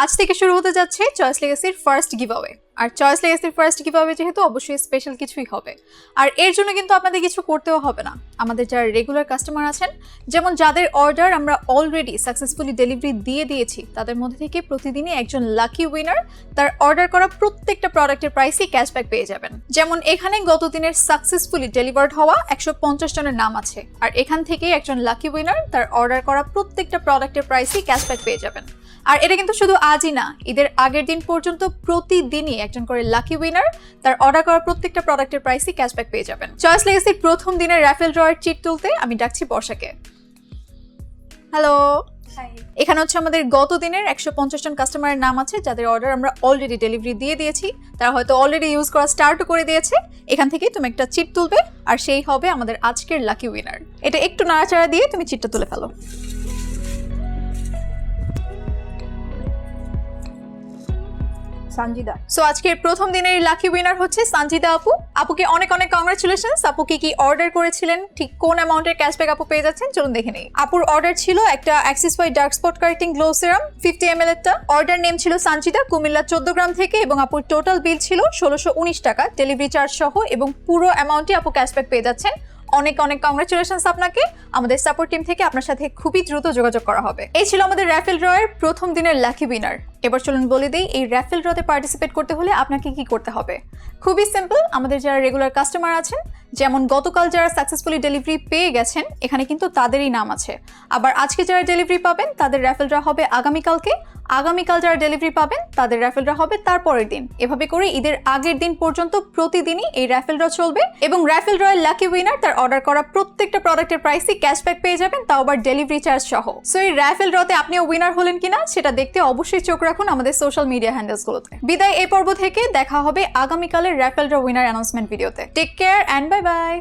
আজ থেকে শুরু হতে যাচ্ছে চয়েস লেগেসির ফার্স্ট গিভ গিভঅ্যাওয়ে। আর চয়েস লেগেসির ফার্স্ট গিভ গিভঅ্যাওয়ে যেহেতু অবশ্যই স্পেশাল কিছুই হবে। আর এর জন্য কিন্তু আপনাদের কিছু করতেও হবে না। আমাদের যারা রেগুলার কাস্টমার আছেন, যেমন যাদের অর্ডার আমরা অলরেডি সাকসেসফুলি ডেলিভারি দিয়ে দিয়েছি, তাদের মধ্যে থেকে প্রতিদিনই একজন লাকি উইনার তার অর্ডার করা প্রত্যেকটা প্রোডাক্টের প্রাইসই ক্যাশব্যাক পেয়ে যাবেন। যেমন এখানে গত দিনের সাকসেসফুলি ডেলিভার্ড হওয়া একশো পঞ্চাশ জনের নাম আছে। আর এখান থেকেই একজন লাকি উইনার তার অর্ডার করা প্রত্যেকটা প্রোডাক্টের প্রাইসই ক্যাশব্যাক পেয়ে যাবেন। আর এটা কিন্তু শুধু আজই না ঈদের আগের দিন পর্যন্ত প্রতিদিনই একজন করে লাকি উইনার তার অর্ডার করা প্রত্যেকটা প্রোডাক্টের প্রাইসই ক্যাশব্যাক পেয়ে যাবেন। চয়েস লেগেসির প্রথম দিনের র্যাফেল ড্রয়ের চিট তুলতে আমি ডাকছি বর্ষাকে। হ্যালো এখানে হচ্ছে আমাদের গত দিনের একশো পঞ্চাশ জন কাস্টমারের নাম আছে যাদের অর্ডার আমরা অলরেডি ডেলিভারি দিয়ে দিয়েছি। তারা হয়তো অলরেডি ইউজ করা স্টার্টও করে দিয়েছে। এখান থেকে তুমি একটা চিট তুলবে আর সেই হবে আমাদের আজকের লাকি উইনার এটা একটু নাড়াচাড়া দিয়ে তুমি চিটটা তুলে ফেলো। সঞ্জিদা সো আজকের প্রথম দিনের লাকি উইনার হচ্ছে সানজিদা আপু। আপুকে অনেক অনেক কংগ্রাচুলেশনস আপু কি কি অর্ডার করেছিলেন? ঠিক কোন অ্যামাউন্টের ক্যাশব্যাক আপু পেয়ে যাচ্ছেন? চলুন দেখে নেই। আপুর অর্ডার ছিল একটা axis Y dark spot correcting glow serum fifty M L এরটা order name ছিল সানজিদা, কুমিল্লা চোদ্দ গ্রাম থেকে এবং আপুর টোটাল বিল ছিল ষোলোশো উনিশ টাকা। ডেলিভারি চার্জ সহ এবং পুরো অ্যামাউন্টই আপু ক্যাশব্যাক পেয়ে যাচ্ছেন। অনেক অনেক কংগ্রাচুলেশনস আপনাকে। আমাদের সাপোর্ট টিম থেকে আপনার সাথে খুবই দ্রুত যোগাযোগ করা হবে। এই ছিল আমাদের র্যাফেল ড্রয়ের প্রথম দিনের লাকি উইনার এবার চলুন বলে দিই, এই র্যাফেল ড্রতে পার্টিসিপেট করতে হলে আপনাকে কি করতে হবে? খুবই সিম্পল আমাদের যারা রেগুলার কাস্টমার আছেন, যেমন গতকাল যারা সাকসেসফুলি ডেলিভারি পেয়ে গেছেন, এখানে কিন্তু তাদেরই নাম আছে। আবার আজকে যারা ডেলিভারি পাবেন, তাদের র্যাফেল ড্র হবে আগামীকালকে। আগামীকাল যারা ডেলিভারি পাবেন, তাদের র্যাফেল ড্র হবে তারপরের দিন। এভাবে করে ঈদের আগের দিন পর্যন্ত প্রতিদিনই এই র্যাফেল ড্র চলবে এবং র্যাফেল ড্রয়ের লাকি উইনার তার অর্ডার করা প্রত্যেকটা প্রোডাক্টের প্রাইসই ক্যাশব্যাক পেয়ে যাবেন, তাও আবার ডেলিভারি চার্জ সহ। সো এই র্যাফেল ড্রতে আপনিও উইনার হলেন কিনা, সেটা দেখতে অবশ্যই চোখ রাখুন আমাদের সোশ্যাল মিডিয়া হ্যান্ডেলসগুলোতে বিদায় এই পর্ব থেকে দেখা হবে আগামীকালের র্যাফেল উইনার অ্যানাউন্সমেন্ট ভিডিওতে take care and bye bye